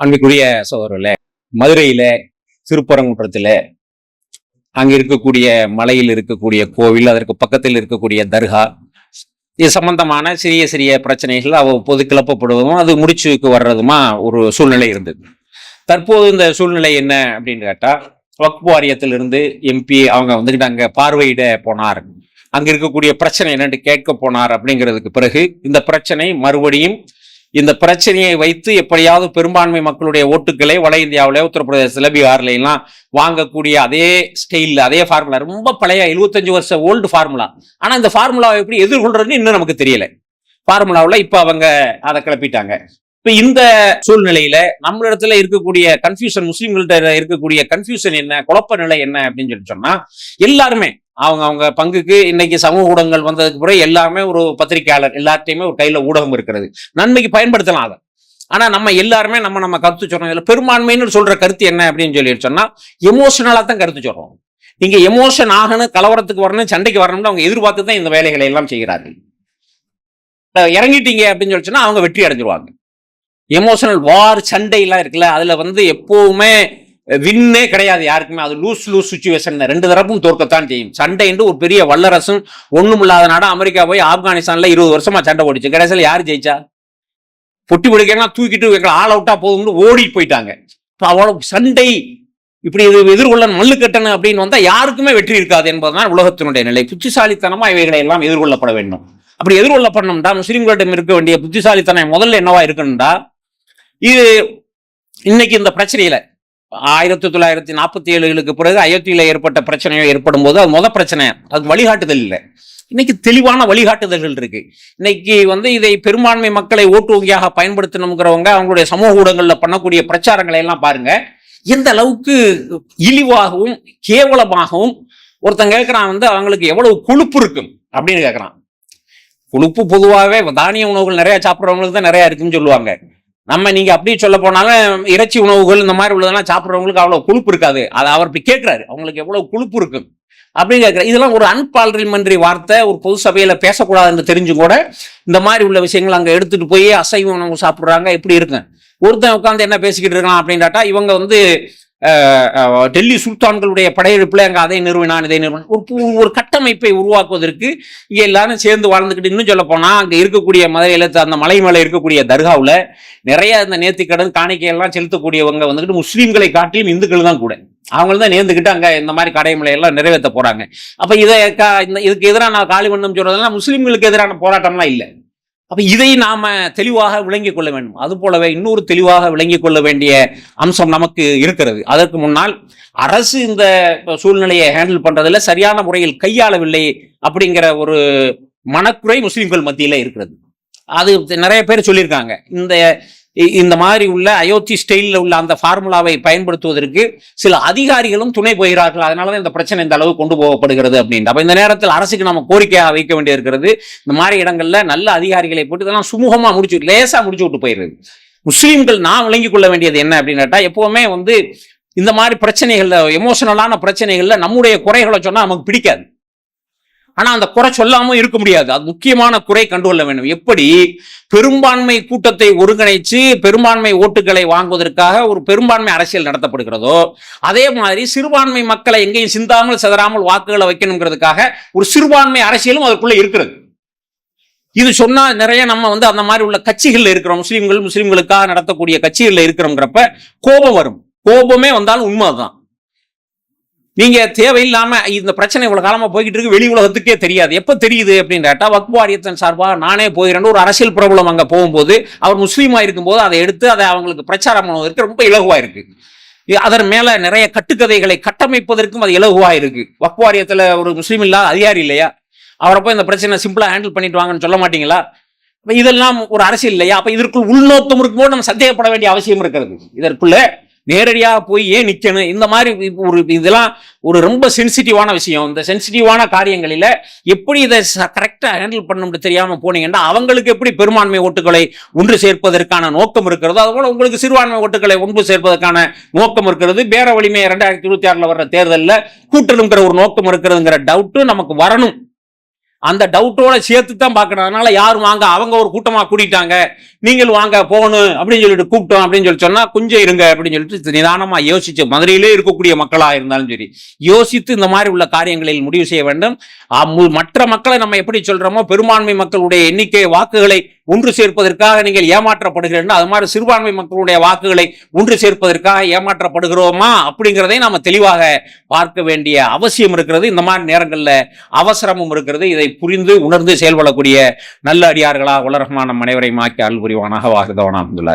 அன்றைக்குரிய சோதரில் மதுரையில் திருப்பரங்குன்றத்தில் அங்கே இருக்கக்கூடிய மலையில் இருக்கக்கூடிய கோவில் அதற்கு பக்கத்தில் இருக்கக்கூடிய தர்கா இது சம்பந்தமான சிறிய சிறிய பிரச்சனைகள் அவ்வப்போது கிளப்பப்படுவதும் அது முடிச்சுக்கு வர்றதுமா ஒரு சூழ்நிலை இருந்தது. தற்போது இந்த சூழ்நிலை என்ன அப்படின்னு கேட்டால் வக்பு வாரியத்திலிருந்து எம்பி அவங்க வந்துக்கிட்டு அங்கே பார்வையிட போனார். அங்கே இருக்கக்கூடிய பிரச்சனை என்னென்று கேட்க போனார் அப்படிங்கிறதுக்கு பிறகு இந்த பிரச்சனை மறுபடியும் இந்த பிரச்சனையை வைத்து எப்படியாவது பெரும்பான்மை மக்களுடைய ஓட்டுக்களை வட இந்தியாவில உத்தரப்பிரதேசத்துல பீகார்லாம் எல்லாம் வாங்கக்கூடிய அதே ஸ்டைல் அதே ஃபார்முலா ரொம்ப பழைய 75 வருஷ ஓல்டு ஃபார்முலா ஆனா இந்த ஃபார்முலாவை எப்படி எதிர்கொள்றதுன்னு இன்னும் நமக்கு தெரியல. ஃபார்முலாவில் இப்போ அவங்க அதை கிளப்பிட்டாங்க. இப்ப இந்த சூழ்நிலையில நம்மளிடத்துல இருக்கக்கூடிய கன்ஃபியூஷன் முஸ்லீம்கள்ட்ட இருக்கக்கூடிய கன்ஃபியூஷன் என்ன குழப்ப நிலை என்ன அப்படின்னு சொல்லி சொன்னா எல்லாருமே அவங்க அவங்க பங்குக்கு இன்னைக்கு சமூக ஊடகங்கள் வந்ததுக்கு பிறகு எல்லாமே ஒரு பத்திரிகையாளர் எல்லார்ட்டையுமே ஒரு கையில ஊடகம் இருக்கிறது. நன்மைக்கு பயன்படுத்தலாம் அதை. ஆனா நம்ம எல்லாருமே நம்ம நம்ம கருத்து சொல்றோம். இதுல பெரும்பான்மைன்னு சொல்ற கருத்து என்ன அப்படின்னு சொல்லி சொன்னா எமோஷனலா தான் கருத்து சொல்றோம். நீங்க எமோஷன் ஆகணும் கலவரத்துக்கு வரணும் சண்டைக்கு வரணும்னு அவங்க எதிர்பார்த்து தான் இந்த வேலைகளை எல்லாம் செய்கிறார்கள். இறங்கிட்டீங்க அப்படின்னு சொல்லி சொன்னா அவங்க வெற்றி அடைஞ்சிருவாங்க. எமோஷனல் வார் சண்டைலாம் இருக்குல்ல அதில் வந்து எப்போவுமே வின்னே கிடையாது யாருக்குமே. அது லூஸ் லூஸ் சுச்சுவேஷன் ரெண்டு தரப்பும் தோற்கத்தான் செய்யும். சண்டை என்று ஒரு பெரிய வல்லரசும் ஒன்றும் இல்லாத நாடு அமெரிக்கா போய் ஆப்கானிஸ்தானில் இருபது வருஷமா சண்டை ஓடிச்சு கடைசியில் யார் ஜெயிச்சா? பொட்டி பிடிக்கலாம் தூக்கிட்டு எங்களை ஆள் அவுட்டா போதும்னு ஓடி போயிட்டாங்க. இப்போ அவ்வளோ சண்டை இப்படி இது எதிர்கொள்ள மல்லு கட்டணும் அப்படின்னு வந்தால் யாருக்குமே வெற்றி இருக்காது என்பதுதான் உலகத்தினுடைய நிலை. புத்திசாலித்தனமாக இவைகளை எல்லாம் எதிர்கொள்ளப்பட வேண்டும். அப்படி எதிர்கொள்ளப்படணும்டா முஸ்லீம்களிடம் இருக்க வேண்டிய புத்திசாலித்தனம் முதல்ல என்னவா இருக்கணும்டா? இது இன்னைக்கு இந்த பிரச்சனையில ஆயிரத்தி தொள்ளாயிரத்தி நாற்பத்தி ஏழுகளுக்கு பிறகு அயோத்தியில ஏற்பட்ட பிரச்சனையோ ஏற்படும் போது அது முத பிரச்சனை. அது வழிகாட்டுதல் இல்லை. இன்னைக்கு தெளிவான வழிகாட்டுதல்கள் இருக்கு. இன்னைக்கு வந்து இதை பெரும்பான்மை மக்களை ஓட்டு வங்கியாக பயன்படுத்தணுங்கிறவங்க அவங்களுடைய சமூக ஊடகங்கள்ல பண்ணக்கூடிய பிரச்சாரங்களை எல்லாம் பாருங்க. எந்த அளவுக்கு இழிவாகவும் கேவலமாகவும் ஒருத்தன் கேட்குறான் வந்து அவங்களுக்கு எவ்வளவு கொழுப்பு இருக்கும் அப்படின்னு கேட்கறான் கொழுப்பு பொதுவாகவே தானிய உணவுகள் நிறைய சாப்பிட்றவங்களுக்கு தான் நிறைய இருக்குன்னு சொல்லுவாங்க. நம்ம நீங்க அப்படியே சொல்ல போனாலும் இறைச்சி உணவுகள் இந்த மாதிரி உள்ளதெல்லாம் சாப்பிட்றவங்களுக்கு அவ்வளவு கொழுப்பு இருக்காது. அதை அவர் இப்படி கேட்கிறாரு. அவங்களுக்கு எவ்வளவு கொழுப்பு இருக்கும் அப்படின்னு கேட்கிற இதெல்லாம் ஒரு அன்பார்லிமெண்டரி வார்த்தை. ஒரு பொது சபையில பேசக்கூடாதுன்னு தெரிஞ்சு கூட இந்த மாதிரி உள்ள விஷயங்கள் அங்க எடுத்துட்டு போய் அசைவ உணவு சாப்பிடுறாங்க. எப்படி இருக்கு. ஒருத்தன் உட்காந்து என்ன பேசிக்கிட்டு இருக்கான் அப்படின்டாட்டா இவங்க வந்து டெல்லி சுல்தான்களுடைய படையெடுப்பில் அங்க அதை நிறுவினான் இதை நிறுவனம். ஒரு ஒரு கட்டமைப்பை உருவாக்குவதற்கு இங்கே எல்லாரும் சேர்ந்து வாழ்ந்துக்கிட்டு இன்னும் சொல்ல போனால் அங்கே இருக்கக்கூடிய மதுரையில் அந்த மலை மேலே இருக்கக்கூடிய தர்காவில் நிறைய இந்த நேர்த்திக்கடன் காணிக்கையெல்லாம் செலுத்தக்கூடியவங்க வந்துக்கிட்டு முஸ்லீம்களை காட்டிலும் இந்துக்கள் தான் கூட. அவங்களும் தான் நேர்ந்துக்கிட்டு அங்கே இந்த மாதிரி கடைமலை எல்லாம் நிறைவேற்ற போறாங்க. அப்போ இதை இந்த இதுக்கு எதிராக நான் காலிவண்ணம் சொல்றதெல்லாம் முஸ்லீம்களுக்கு எதிரான போராட்டம்லாம் இல்லை. அப்போ இதை நாம தெளிவாக விளங்கிக் கொள்ள வேண்டும். அது போலவே இன்னொரு தெளிவாக விளங்கிக் கொள்ள வேண்டிய அம்சம் நமக்கு இருக்கிறது. அதற்கு முன்னால் அரசு இந்த சூழ்நிலையை ஹேண்டில் பண்றதுல சரியான முறையில் கையாளவில்லை அப்படிங்கிற ஒரு மனக்குறை முஸ்லீம்கள் மத்தியில இருக்கிறது. அது நிறைய பேர் சொல்லியிருக்காங்க. இந்த இந்த மாதிரி உள்ள அயோத்தி ஸ்டைலில் உள்ள அந்த ஃபார்முலாவை பயன்படுத்துவதற்கு சில அதிகாரிகளும் துணை போகிறார்கள். அதனால தான் இந்த பிரச்சனை இந்த அளவு கொண்டு போகப்படுகிறது அப்படின்ட்டு. அப்போ இந்த நேரத்தில் அரசுக்கு நம்ம கோரிக்கையாக வைக்க வேண்டியிருக்கிறது. இந்த மாதிரி இடங்கள்ல நல்ல அதிகாரிகளை போட்டு இதெல்லாம் சுமூகமாக முடிச்சு லேசாக முடிச்சு விட்டு போயிடுது முஸ்லீம்கள் நான் விளங்கி கொள்ள வேண்டியது என்ன அப்படின்னு எப்பவுமே வந்து இந்த மாதிரி பிரச்சனைகளில் எமோஷனலான பிரச்சனைகளில் நம்முடைய குறைகளை சொன்னால் நமக்கு பிடிக்காது. ஆனா அந்த குறை சொல்லாம இருக்க முடியாது. அது முக்கியமான குறை கண்டுகொள்ள வேண்டும். எப்படி? பெரும்பான்மை கூட்டத்தை ஒருங்கிணைச்சு பெரும்பான்மை ஓட்டுகளை வாங்குவதற்காக ஒரு பெரும்பான்மை அரசியல் நடத்தப்படுகிறதோ அதே மாதிரி சிறுபான்மை மக்களை எங்கேயும் சிந்தாமல் சிதறாமல் வாக்குகளை வைக்கணுங்கிறதுக்காக ஒரு சிறுபான்மை அரசியலும் அதற்குள்ள இருக்கிறது. இது சொன்னா நிறைய நம்ம வந்து அந்த மாதிரி உள்ள கட்சிகள்ல இருக்கிறோம். முஸ்லீம்கள் முஸ்லீம்களுக்காக நடத்தக்கூடிய கட்சிகள்ல இருக்கிறோங்கிறப்ப கோபம் வரும். கோபமே வந்தாலும் உண்மை நீங்க தேவையில்லாம இந்த பிரச்சனை இவ்வளவு காலமா போய்கிட்டு இருக்கு வெளி உலகத்துக்கே தெரியாது. எப்ப தெரியுது அப்படின்னு கேட்டா வக்பு வாரியத்தின் சார்பா நானே போகிறேன்னு ஒரு அரசியல் பிரபலம் அங்க போகும்போது அவர் முஸ்லீமா இருக்கும்போது அதை எடுத்து அதை அவங்களுக்கு பிரச்சாரம் பண்ணுவதற்கு ரொம்ப இலகுவா இருக்கு. அதன் மேல நிறைய கட்டுக்கதைகளை கட்டமைப்பதற்கும் அது இலகுவா இருக்கு. வக்பு வாரியத்துல ஒரு முஸ்லீம் இல்லாத அதிகாரி இல்லையா? அவரை போய் இந்த பிரச்சனை சிம்பிளா ஹேண்டில் பண்ணிட்டு வாங்கன்னு சொல்ல மாட்டீங்களா? இதெல்லாம் ஒரு அரசியல் இல்லையா? அப்ப இதற்குள் உள்நோக்கம் இருக்கும்போது நம்ம சந்தேகப்பட வேண்டிய அவசியம் இருக்கிறது. இதற்குள்ள நேரடியாக போய் ஏன் நிற்கணும் இந்த மாதிரி ஒரு இதெல்லாம் ஒரு ரொம்ப சென்சிட்டிவான விஷயம். இந்த சென்சிட்டிவான காரியங்களில் எப்படி இதை கரெக்டாக ஹேண்டில் பண்ணணும்னு தெரியாமல் போனீங்கன்னா அவங்களுக்கு எப்படி பெரும்பான்மை ஓட்டுகளை ஒன்று சேர்ப்பதற்கான நோக்கம் இருக்கிறதோ அதுபோல் உங்களுக்கு சிறுபான்மை ஓட்டுகளை ஒன்று சேர்ப்பதற்கான நோக்கம் இருக்கிறது. பேர வலிமை இரண்டாயிரத்தி இருபத்தி ஆறில் வர்ற தேர்தலில் கூட்டணுங்கிற ஒரு நோக்கம் இருக்கிறதுங்கிற டவுட்டு நமக்கு வரணும். அந்த டவுட்டோட சேர்த்து தான் பார்க்கணும். அதனால யாரும் வாங்க? அவங்க ஒரு கூட்டமாக கூட்டிட்டாங்க. நீங்கள் வாங்க போகணும் அப்படின்னு சொல்லிட்டு கூப்பிட்டோம் அப்படின்னு சொல்லி சொன்னால் கொஞ்சம் இருங்க அப்படின்னு சொல்லிட்டு நிதானமாக யோசிச்சு மதுரையிலே இருக்கக்கூடிய மக்களாக இருந்தாலும் சரி யோசித்து இந்த மாதிரி உள்ள காரியங்களில் முடிவு செய்ய வேண்டும். மற்ற மக்களை நம்ம எப்படி சொல்றோமோ பெரும்பான்மை மக்களுடைய எண்ணிக்கை வாக்குகளை ஒன்று சேர்ப்பதற்காக நீங்கள் ஏமாற்றப்படுகிறீர்கள் அது மாதிரி சிறுபான்மை மக்களுடைய வாக்குகளை ஒன்று சேர்ப்பதற்காக ஏமாற்றப்படுகிறோமா? அப்படிங்கிறதை நாம் தெளிவாக பார்க்க வேண்டிய அவசியம் இருக்கிறது. இந்த மாதிரி நேரங்களில் அவசரமும் இருக்கிறது. இதை புரிந்து உணர்ந்து செயல்படக்கூடிய நல்ல அடியார்களா உலரகமான மனைவரை மாக்கி அல்புரிவானாக புரிவானாக. வாகுதவனா அப்துல்லா